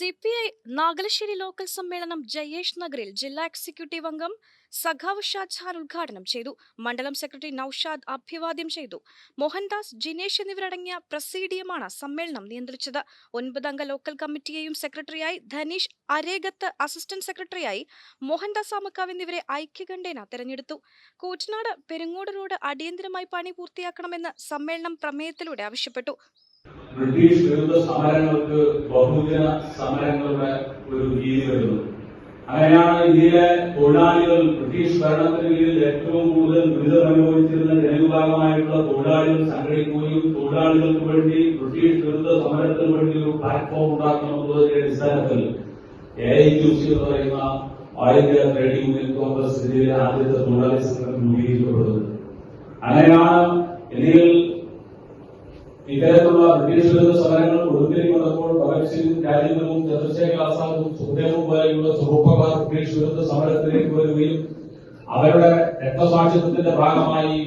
C P I Nagalassery local സമ്മേളനം ജയേഷ് നഗറിൽ ജില്ലാ എക്സിക്യൂട്ടീവ് അംഗം സഖാവ് ഷാജഹാൻ ഉദ്ഘാടനം ചെയ്തു. മണ്ഡലം സെക്രട്ടറി നൌഷാദ് അഭിവാദ്യം ചെയ്തു. മോഹൻദാസ് ജിനേഷ് എന്നിവരടങ്ങിയ പ്രസീഡിയമാണ് സമ്മേളനം നിയന്ത്രിച്ചത്. ഒൻപതംഗ ലോക്കൽ കമ്മിറ്റിയെയും സെക്രട്ടറിയായി ധനീഷ് അരേഗത്ത് അസിസ്റ്റന്റ് സെക്രട്ടറിയായി മോഹൻദാസ് ആമക്കാവ് എന്നിവരെ ഐക്യകണ്ഠേന തെരഞ്ഞെടുത്തു. കൂറ്റനാട് പെരുങ്ങോട് റോഡ് അടിയന്തരമായി പണി പൂർത്തിയാക്കണമെന്ന് സമ്മേളനം പ്രമേയത്തിലൂടെ ആവശ്യപ്പെട്ടു. ബ്രിട്ടീഷ് വിരുദ്ധ സമരങ്ങൾക്ക് ബഹുജന സമരങ്ങളുടെ ഒരു രീതി വരുന്നത് അങ്ങനെയാണ് ഇന്ത്യയിലെ തൊഴിലാളികൾ ബ്രിട്ടീഷ് ഭരണത്തിന് കീഴിൽ ഏറ്റവും കൂടുതൽ ദുരിതം അനുഭവിച്ചിരുന്ന ജനവിഭാഗമായിട്ടുള്ള തൊഴിലാളികൾ സംഘടിക്കുകയും തൊഴിലാളികൾക്ക് വേണ്ടി ബ്രിട്ടീഷ് വിരുദ്ധ സമരത്തിന് വേണ്ടി ഒരു പ്ലാറ്റ്ഫോം ഉണ്ടാക്കണമെന്നുള്ളതിന്റെ അടിസ്ഥാനത്തിൽ എ ഐ യു സി എന്ന് പറയുന്ന ആദ്യത്തെ ട്രേഡ് യൂണിയൻ കോൺഗ്രസ് ഇന്ത്യയിലെ ആദ്യത്തെ തൊഴിലാളി സംഘടന രൂപീകരിക്കപ്പെടുന്നത്. അങ്ങനെയാണ് ഇന്ത്യയിൽ ഇത്തരത്തിലുള്ള ബ്രിട്ടീഷ് വിരുദ്ധ സമരങ്ങൾ ഒടുവിൽ വന്നപ്പോൾ ഭഗത് സിംഗ് രാജീവും ചന്ദ്രശേഖർ ആസാദും സുഖദേവും പോലെയുള്ള ചെറുപ്പക്കാർ ബ്രിട്ടീഷ് വിരുദ്ധ സമരത്തിലേക്ക് വരികയും അവരുടെ രക്തസാക്ഷിത്വത്തിന്റെ ഭാഗമായി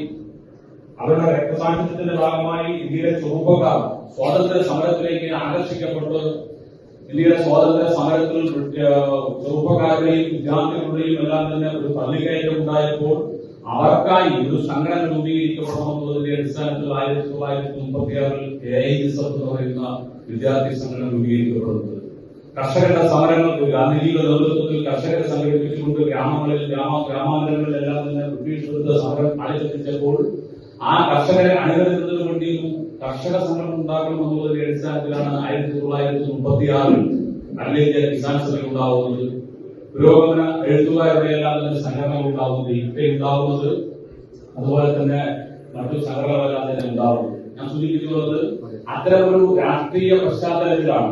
അവരുടെ രക്തസാക്ഷിത്വത്തിന്റെ ഭാഗമായി ഇന്ത്യയിലെ ചെറുപ്പക്കാർ സ്വാതന്ത്ര്യ സമരത്തിലേക്ക് ആകർഷിക്കപ്പെട്ട് ഇന്ത്യയുടെ സ്വാതന്ത്ര്യ സമരത്തിൽ ചെറുപ്പക്കാരുടെയും വിദ്യാർത്ഥികളുടെയും എല്ലാം തന്നെ ഒരു തള്ളിക്കയറ്റം ഉണ്ടായപ്പോൾ അവർക്കായി ഒരു സംഘടന രൂപീകരിക്കപ്പെടണമെന്നുള്ളതിന്റെ അടിസ്ഥാനത്തിൽ ആയിരത്തി തൊള്ളായിരത്തി മുപ്പത്തിയാറിൽ എ ഐ എസ് എന്ന് പറയുന്ന വിദ്യാർത്ഥി സംഘടന രൂപീകരിക്കപ്പെടുന്നത്. കർഷകരുടെ സമരങ്ങൾക്ക് ഗാന്ധിജിയുടെ നേതൃത്വത്തിൽ കർഷകരെ സംഘടിപ്പിച്ചുകൊണ്ട് ഗ്രാമങ്ങളിൽ ഗ്രാമ ഗ്രാമാന്തരങ്ങളിലെല്ലാം തന്നെ ബ്രിട്ടീഷ് വിരുദ്ധ സമരം അണിതെത്തിച്ചപ്പോൾ ആ കർഷകരെ അണിനിരത്തുന്നതിന് വേണ്ടിയും കർഷക സംഘടന ഉണ്ടാക്കണമെന്നുള്ളതിന്റെ അടിസ്ഥാനത്തിലാണ് ആയിരത്തി തൊള്ളായിരത്തി മുപ്പത്തി ആറിൽ ഇന്ത്യ കിസാൻ സഭ ഉണ്ടാവുന്നത്. പുരോഗമന എഴുത്തുകാരുടെ എല്ലാം തന്നെ സംഘടനകൾ ഉണ്ടാവുന്നത് ഇപ്പ ഉണ്ടാവുന്നത്. അതുപോലെ തന്നെ മറ്റു സംഘടനകളെല്ലാം തന്നെ ഉണ്ടാവുന്നത്. ഞാൻ സൂചിപ്പിക്കുന്നത് അത്തരമൊരു രാഷ്ട്രീയ പശ്ചാത്തലത്തിലാണ്